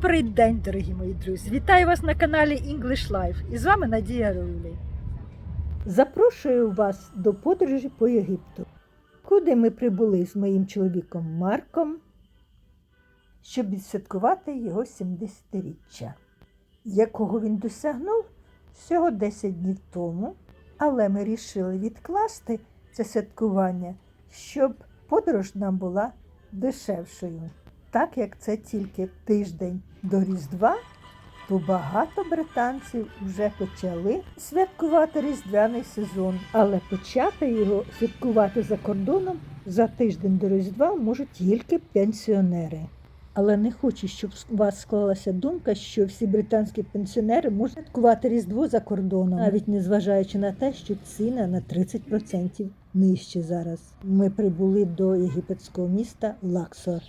Добрий день, дорогі мої друзі! Вітаю вас на каналі English Life. І з вами Надія Рулі. Запрошую вас до подорожі по Єгипту, куди ми прибули з моїм чоловіком Марком, щоб відсвяткувати його 70-річчя, якого він досягнув всього 10 днів тому. Але ми вирішили відкласти це святкування, щоб подорож нам була дешевшою. Так як це тільки тиждень до Різдва, то багато британців вже почали святкувати різдвяний сезон, але почати його святкувати за кордоном за тиждень до Різдва можуть тільки пенсіонери. Але не хочу, щоб у вас склалася думка, що всі британські пенсіонери можуть святкувати Різдво за кордоном, навіть незважаючи на те, що ціна на 30% нижче зараз. Ми прибули до єгипетського міста Лаксор.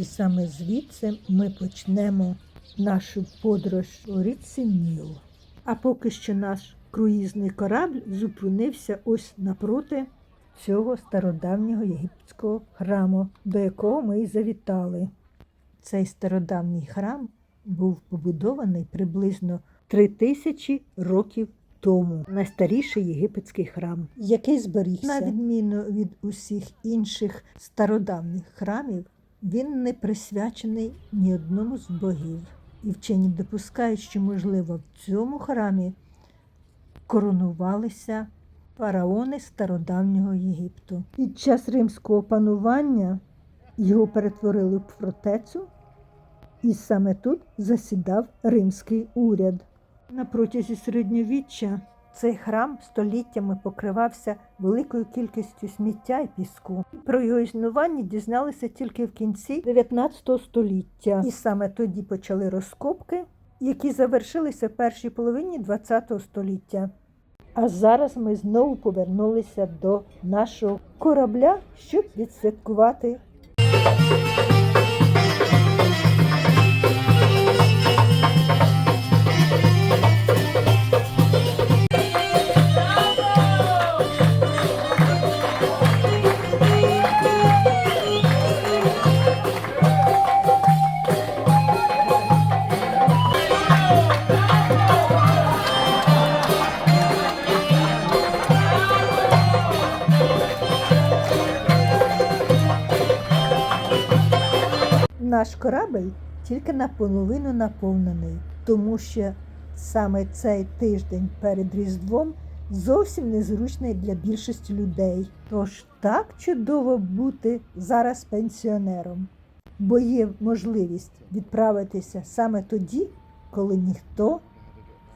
І саме звідси ми почнемо нашу подорож у річці Ніл. А поки що наш круїзний корабль зупинився ось напроти цього стародавнього єгипетського храму, до якого ми й завітали. Цей стародавній храм був побудований приблизно три тисячі років тому. Найстаріший єгипетський храм, який зберігся. На відміну від усіх інших стародавніх храмів, він не присвячений ні одному з богів. І вчені допускають, що, можливо, в цьому храмі коронувалися фараони стародавнього Єгипту. Під час римського панування його перетворили в фортецю, і саме тут засідав римський уряд. На протязі середньовіччя цей храм століттями покривався великою кількістю сміття і піску. Про його існування дізналися тільки в кінці 19 століття, і саме тоді почали розкопки, які завершилися в першій половині 20 століття. А зараз ми знову повернулися до нашого корабля, щоб відсвяткувати Наш корабель тільки наполовину наповнений, тому що саме цей тиждень перед Різдвом зовсім незручний для більшості людей. Тож так чудово бути зараз пенсіонером, бо є можливість відправитися саме тоді, коли ніхто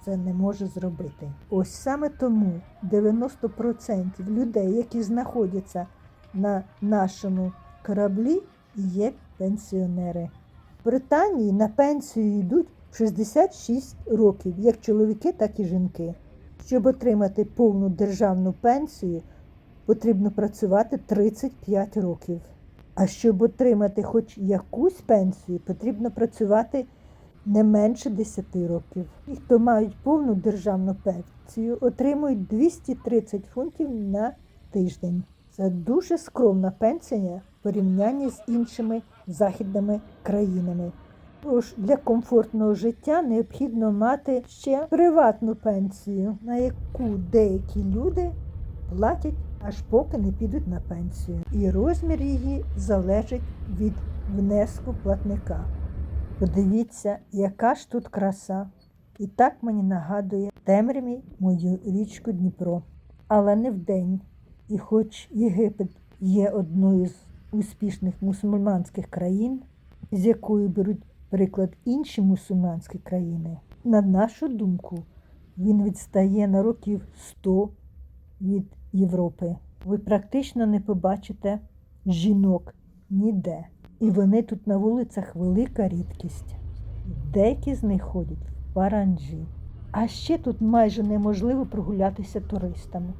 це не може зробити. Ось саме тому 90% людей, які знаходяться на нашому кораблі, є пенсіонери. В Британії на пенсію йдуть в 66 років, як чоловіки, так і жінки. Щоб отримати повну державну пенсію, потрібно працювати 35 років. А щоб отримати хоч якусь пенсію, потрібно працювати не менше 10 років. Ті, хто мають повну державну пенсію, отримують 230 фунтів на тиждень. Це дуже скромна пенсія в порівнянні з іншими західними країнами. Тож для комфортного життя необхідно мати ще приватну пенсію, на яку деякі люди платять аж поки не підуть на пенсію. І розмір її залежить від внеску платника. Подивіться, яка ж тут краса. І так мені нагадує темряві мою річку Дніпро. Але не вдень. І хоч Єгипет є одною з успішних мусульманських країн, з якої беруть приклад інші мусульманські країни, на нашу думку, він відстає на років 100 від Європи. Ви практично не побачите жінок ніде. І вони тут на вулицях велика рідкість. Деякі з них ходять в паранджі. А ще тут майже неможливо прогулятися туристами.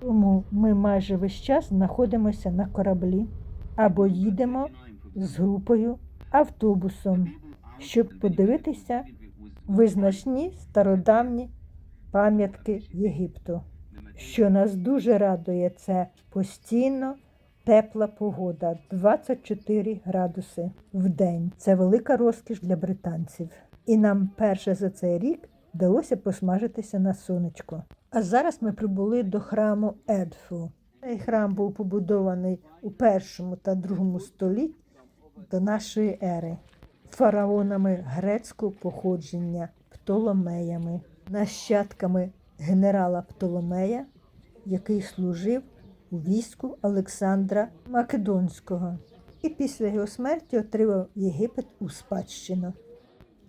Тому ми майже весь час знаходимося на кораблі або їдемо з групою автобусом, щоб подивитися визначні стародавні пам'ятки Єгипту. Що нас дуже радує, це постійно тепла погода 24 градуси в день. Це велика розкіш для британців. І нам перше за цей рік вдалося посмажитися на сонечко. А зараз ми прибули до храму Едфу. Цей храм був побудований у першому та другому столітті до нашої ери фараонами грецького походження Птоломеями, нащадками генерала Птоломея, який служив у війську Олександра Македонського, і після його смерті отримав Єгипет у спадщину.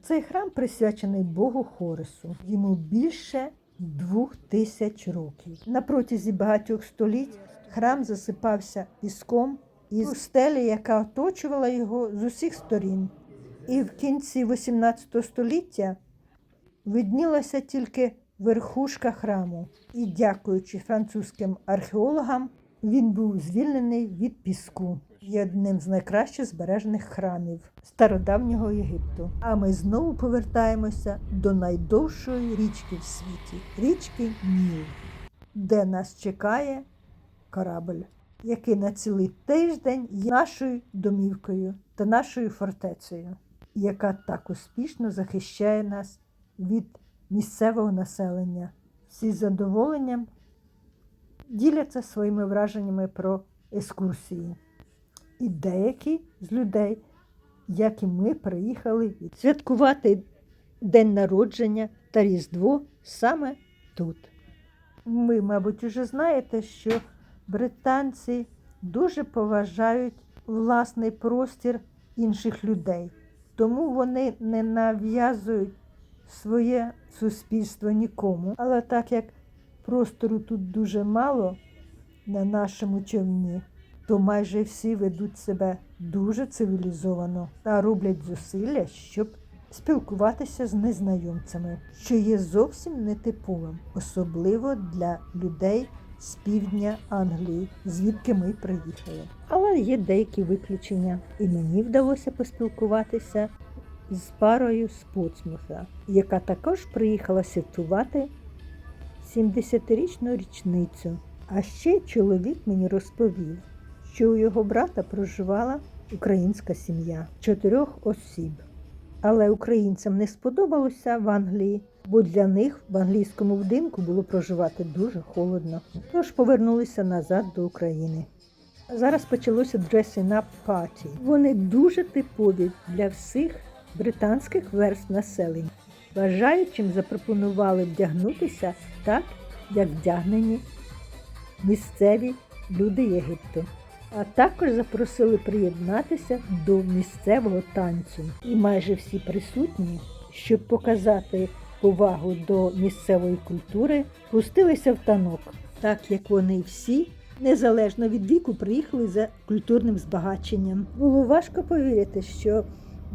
Цей храм присвячений Богу Хорису. Йому більше двох тисяч років. На протязі багатьох століть храм засипався піском і стелі, яка оточувала його з усіх сторін. І в кінці XVIII століття виднілася тільки верхушка храму. І, дякуючи французьким археологам, він був звільнений від піску. Є одним з найкраще збережених храмів стародавнього Єгипту. А ми знову повертаємося до найдовшої річки в світі річки Ніл, де нас чекає корабль, який на цілий тиждень є нашою домівкою та нашою фортецею, яка так успішно захищає нас від місцевого населення. Всі з задоволенням діляться своїми враженнями про екскурсії. І деякі з людей, як і ми, приїхали святкувати день народження та Різдво саме тут. Ви, мабуть, уже знаєте, що британці дуже поважають власний простір інших людей, тому вони не нав'язують своє суспільство нікому. Але так як простору тут дуже мало на нашому човні, то майже всі ведуть себе дуже цивілізовано та роблять зусилля, щоб спілкуватися з незнайомцями, що є зовсім нетиповим, особливо для людей з півдня Англії, звідки ми приїхали. Але є деякі виключення, і мені вдалося поспілкуватися з парою з Потсмута, яка також приїхала святкувати 70-річну річницю. А ще чоловік мені розповів, що у його брата проживала українська сім'я чотирьох осіб. Але українцям не сподобалося в Англії, бо для них в англійському будинку було проживати дуже холодно. Тож повернулися назад до України. Зараз почалося dressing up party. Вони дуже типові для всіх британських верств населення. Бажаючим запропонували вдягнутися так, як вдягнені місцеві люди Єгипту. А також запросили приєднатися до місцевого танцю. І майже всі присутні, щоб показати повагу до місцевої культури, пустилися в танок, так як вони всі, незалежно від віку, приїхали за культурним збагаченням. Було важко повірити, що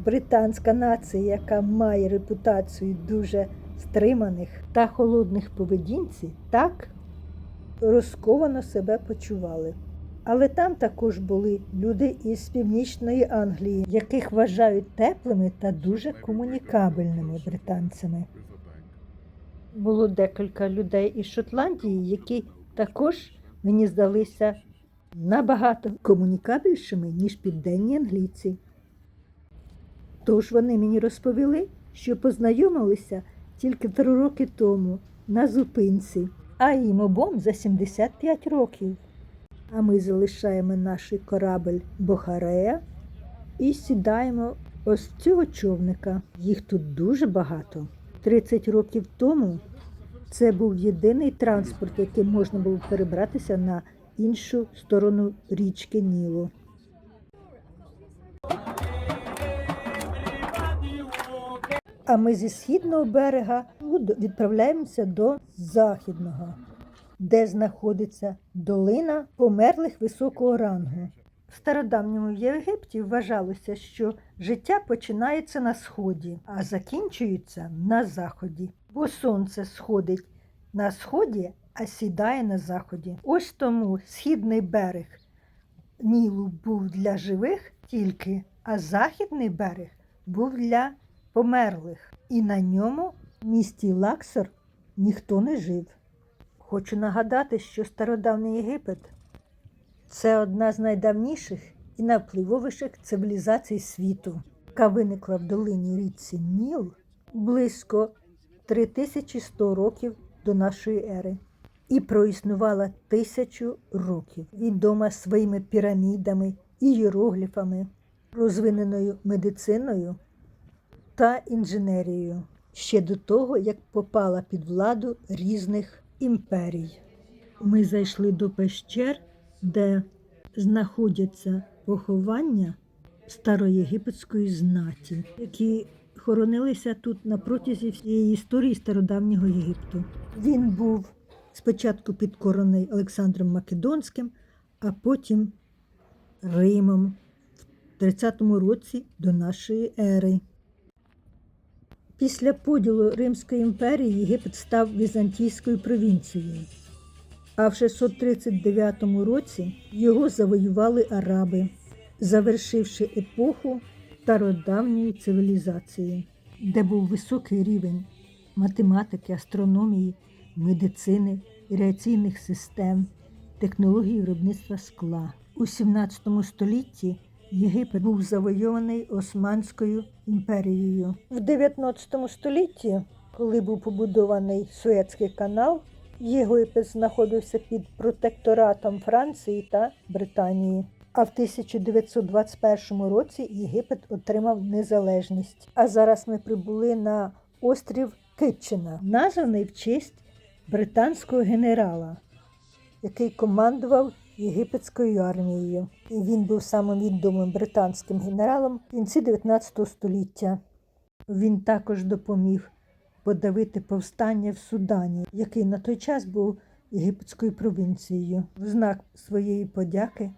британська нація, яка має репутацію дуже стриманих та холодних поведінці, так розковано себе почували. Але там також були люди із північної Англії, яких вважають теплими та дуже комунікабельними британцями. Було декілька людей із Шотландії, які також мені здалися набагато комунікабельшими, ніж південні англійці. Тож вони мені розповіли, що познайомилися тільки три роки тому на зупинці, а їм обом за 75 років. А ми залишаємо наш корабель Бохарея і сідаємо ось цього човника. Їх тут дуже багато. 30 років тому це був єдиний транспорт, яким можна було перебратися на іншу сторону річки Нілу. А ми зі східного берега відправляємося до західного, де знаходиться долина померлих високого рангу. В стародавньому Єгипті вважалося, що життя починається на сході, а закінчується на заході, бо сонце сходить на сході, а сідає на заході. Ось тому східний берег Нілу був для живих тільки, а західний берег був для померлих. І на ньому місті Лаксор ніхто не жив. Хочу нагадати, що стародавній Єгипет Це одна з найдавніших і найвпливовіших цивілізацій світу, яка виникла в долині річці Ніл близько 3100 років до нашої ери і проіснувала тисячу років. Відома своїми пірамідами, і ієрогліфами, розвиненою медициною та інженерією ще до того, як попала під владу різних імперій. Ми зайшли до пещер, де знаходяться поховання староєгипетської знаті, які хоронилися тут на протязі всієї історії стародавнього Єгипту. Він був спочатку підкорений Олександром Македонським, а потім Римом в 30-му році до нашої ери. Після поділу Римської імперії Єгипет став візантійською провінцією. А в 639 році його завоювали араби, завершивши епоху стародавньої цивілізації, де був високий рівень математики, астрономії, медицини, іріаційних систем, технологій виробництва скла. У 17 столітті Єгипет був завойований Османською імперією. В 19 столітті, коли був побудований Суецький канал, Єгипет знаходився під протекторатом Франції та Британії. А в 1921 році Єгипет отримав незалежність. А зараз ми прибули на острів Китчина, названий в честь британського генерала, який командував єгипетською армією. Він був самим відомим британським генералом в кінці 19 століття. Він також допоміг подавити повстання в Судані, який на той час був єгипетською провінцією. В знак своєї подяки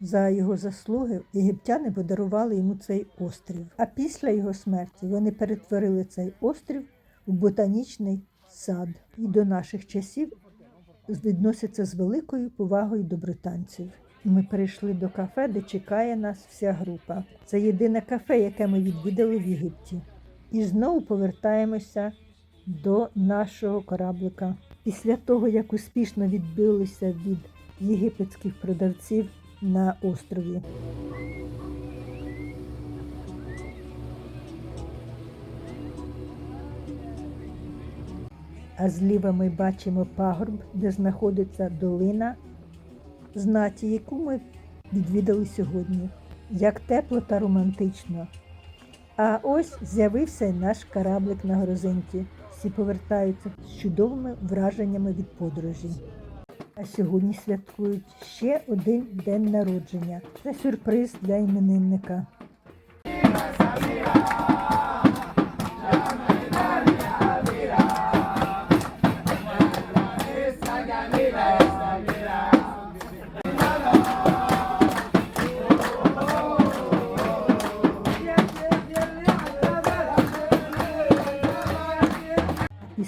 за його заслуги єгиптяни подарували йому цей острів. А після його смерті вони перетворили цей острів у ботанічний сад. І до наших часів відносяться з великою повагою до британців. Ми перейшли до кафе, де чекає нас вся група. Це єдине кафе, яке ми відвідали в Єгипті. І знову повертаємося до нашого кораблика. Після того, як успішно відбилися від єгипетських продавців на острові. А зліва ми бачимо пагорб, де знаходиться долина знаті, яку ми відвідали сьогодні. Як тепло та романтично. А ось з'явився наш кораблик на горизонті. Всі повертаються з чудовими враженнями від подорожі. А сьогодні святкують ще один день народження. Це сюрприз для іменинника.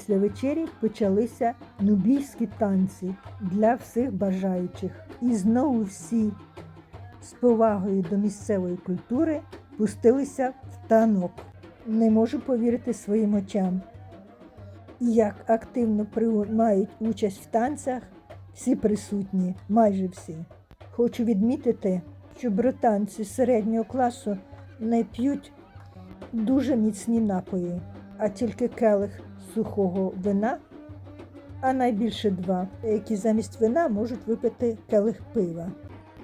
Після вечері почалися нубійські танці для всіх бажаючих. І знову всі з повагою до місцевої культури пустилися в танок. Не можу повірити своїм очам. Як активно приймають участь в танцях всі присутні, майже всі. Хочу відмітити, що британці середнього класу не п'ють дуже міцні напої, а тільки келих сухого вина, а найбільше два, які замість вина можуть випити келих пива.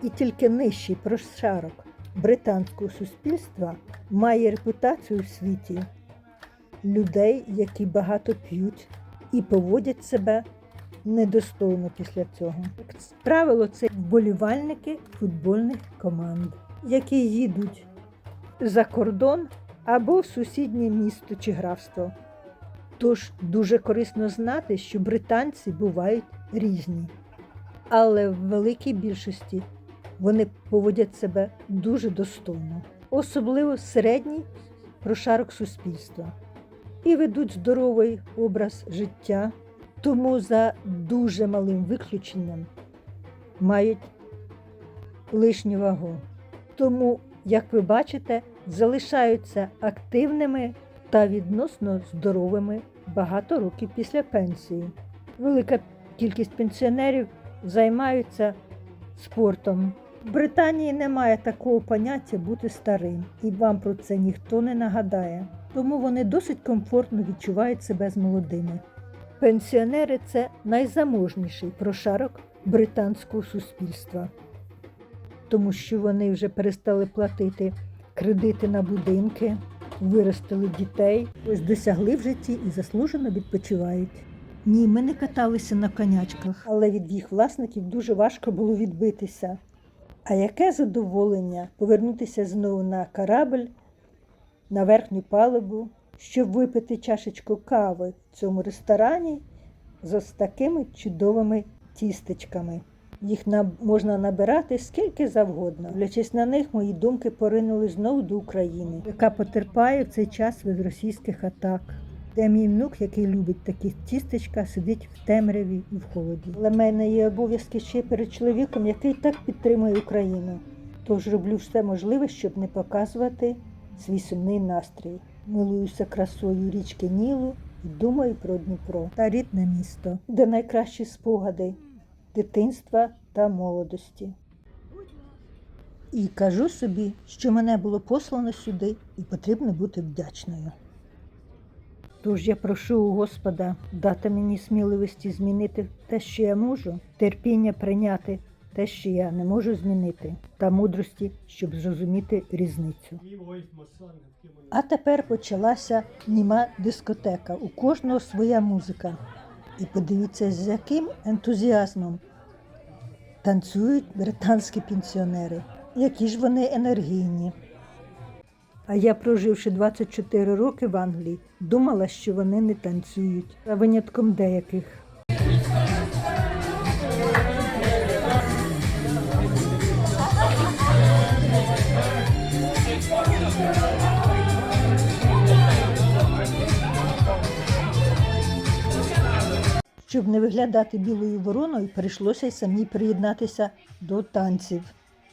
І тільки нижчий прошарок британського суспільства має репутацію в світі людей, які багато п'ють і поводять себе недостойно після цього. Як правило, це вболівальники футбольних команд, які їдуть за кордон або в сусіднє місто чи графство. Тож дуже корисно знати, що британці бувають різні, але в великій більшості вони поводять себе дуже достойно, особливо середній прошарок суспільства, і ведуть здоровий образ життя, тому за дуже малим виключенням мають лишню вагу. Тому, як ви бачите, залишаються активними та відносно здоровими багато років після пенсії. Велика кількість пенсіонерів займаються спортом. В Британії немає такого поняття бути старим, і вам про це ніхто не нагадає. Тому вони досить комфортно відчувають себе з молодими. Пенсіонери це найзаможніший прошарок британського суспільства, тому що вони вже перестали платити кредити на будинки, виростили дітей, ось досягли в житті і заслужено відпочивають. Ні, ми не каталися на конячках, але від їх власників дуже важко було відбитися. А яке задоволення повернутися знову на корабль, на верхню палубу, щоб випити чашечку кави в цьому ресторані з ось такими чудовими тістечками. Їх на- можна набирати скільки завгодно. Дивлячись на них, мої думки поринули знову до України, яка потерпає в цей час від російських атак. Де мій внук, який любить такі тістечка, сидить в темряві і в холоді. Але в мене є обов'язки ще перед чоловіком, який так підтримує Україну. Тож роблю все можливе, щоб не показувати свій сумний настрій. Милуюся красою річки Нілу і думаю про Дніпро та рідне місто, де найкращі спогади дитинства та молодості. І кажу собі, що мене було послано сюди і потрібно бути вдячною. Тож я прошу у Господа дати мені сміливості змінити те, що я можу, терпіння прийняти те, що я не можу змінити, та мудрості, щоб зрозуміти різницю. А тепер почалася німа дискотека. У кожного своя музика. І подивіться, з яким ентузіазмом танцюють британські пенсіонери. Які ж вони енергійні. А я, проживши 24 роки в Англії, думала, що вони не танцюють, за винятком деяких. Щоб не виглядати білою вороною, прийшлося й самі приєднатися до танців.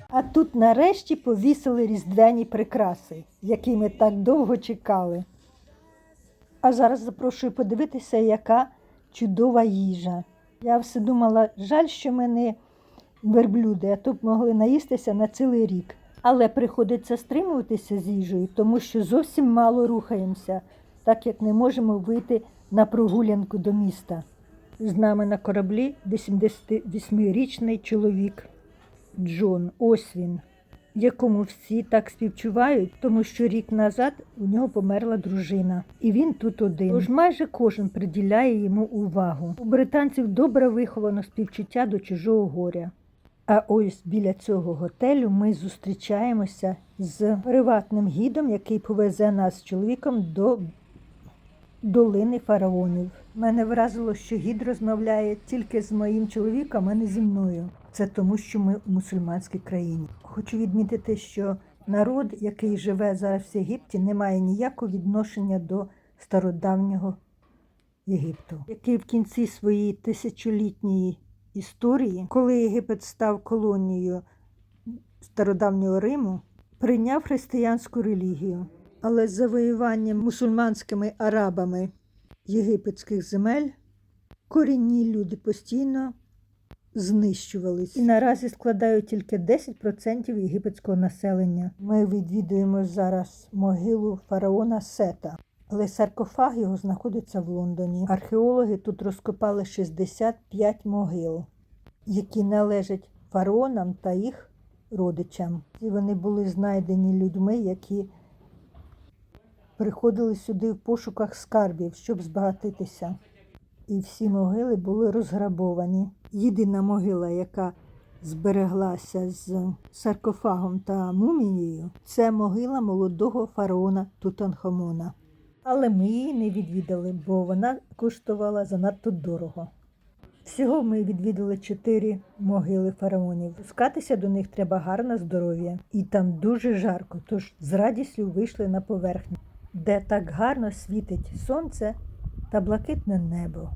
А тут нарешті повісили різдвяні прикраси, які ми так довго чекали. А зараз запрошую подивитися, яка чудова їжа. Я все думала, жаль, що ми не верблюди, а б могли наїстися на цілий рік. Але приходиться стримуватися з їжею, тому що зовсім мало рухаємося, так як не можемо вийти на прогулянку до міста. З нами на кораблі 88-річний чоловік Джон. Ось він, якому всі так співчувають, тому що рік назад у нього померла дружина, і він тут один. Тож майже кожен приділяє йому увагу. У британців добре виховано співчуття до чужого горя. А ось біля цього готелю ми зустрічаємося з приватним гідом, який повезе нас з чоловіком до долини фараонів. Мене вразило, що гід розмовляє тільки з моїм чоловіком, а не зі мною. Це тому, що ми в мусульманській країні. Хочу відмітити, що народ, який живе зараз в Єгипті, не має ніякого відношення до стародавнього Єгипту, який в кінці своєї тисячолітньої історії, коли Єгипет став колонією стародавнього Риму, прийняв християнську релігію. Але з завоюванням мусульманськими арабами єгипетських земель корінні люди постійно знищувались і наразі складають тільки 10% єгипетського населення. Ми відвідуємо зараз могилу фараона Сета. Але саркофаг його знаходиться в Лондоні. Археологи тут розкопали 65 могил, які належать фараонам та їх родичам. І вони були знайдені людьми, які приходили сюди в пошуках скарбів, щоб збагатитися. І всі могили були розграбовані. Єдина могила, яка збереглася з саркофагом та мумією, це могила молодого фараона Тутанхамона. Але ми її не відвідали, бо вона коштувала занадто дорого. Всього ми відвідали чотири могили фараонів. Пускатися до них треба гарне здоров'я, і там дуже жарко, тож з радістю вийшли на поверхню, де так гарно світить сонце та блакитне небо.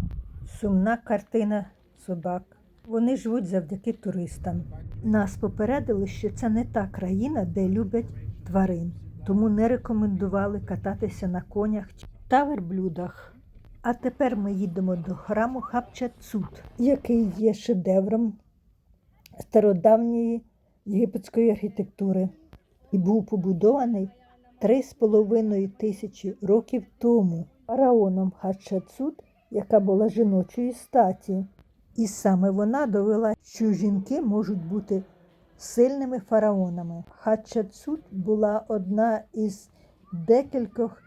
Сумна картина собак. Вони живуть завдяки туристам. Нас попередили, що це не та країна, де люблять тварин, тому не рекомендували кататися на конях та верблюдах. А тепер ми їдемо до храму Хапчацут, який є шедевром стародавньої єгипетської архітектури і був побудований три з половиною тисячі років тому фараоном Хатшепсут, яка була жіночої статі. І саме вона довела, що жінки можуть бути сильними фараонами. Хатшепсут була одна із декількох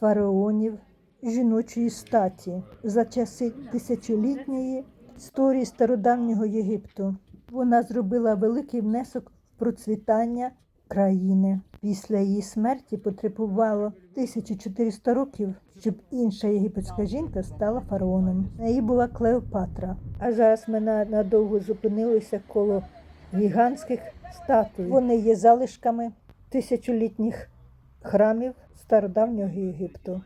фараонів жіночої статі за часи тисячолітньої історії стародавнього Єгипту. Вона зробила великий внесок в процвітання країни. Після її смерті потребувало 1400 років, щоб інша єгипетська жінка стала фараоном. Неї була Клеопатра. А зараз ми надовго зупинилися коло гігантських статуй. Вони є залишками тисячолітніх храмів стародавнього Єгипту.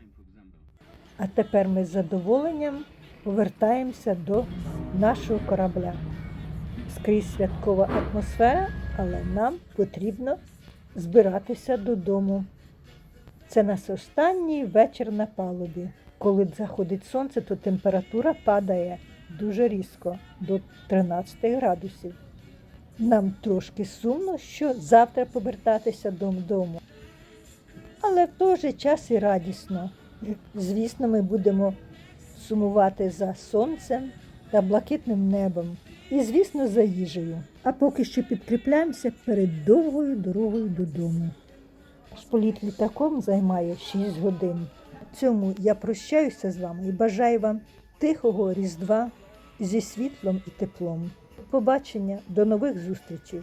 А тепер ми з задоволенням повертаємося до нашого корабля. Скрізь святкова атмосфера, але нам потрібно збиратися додому. Це наш останній вечір на палубі. Коли заходить сонце, то температура падає дуже різко до 13 градусів. Нам трошки сумно, що завтра повертатися додому. Але в той же час і радісно. Звісно, ми будемо сумувати за сонцем та блакитним небом. І, звісно, за їжею. А поки що підкріпляємося перед довгою дорогою додому. Політ літаком займає 6 годин. Цьому я прощаюся з вами і бажаю вам тихого Різдва зі світлом і теплом. Побачення, до нових зустрічей!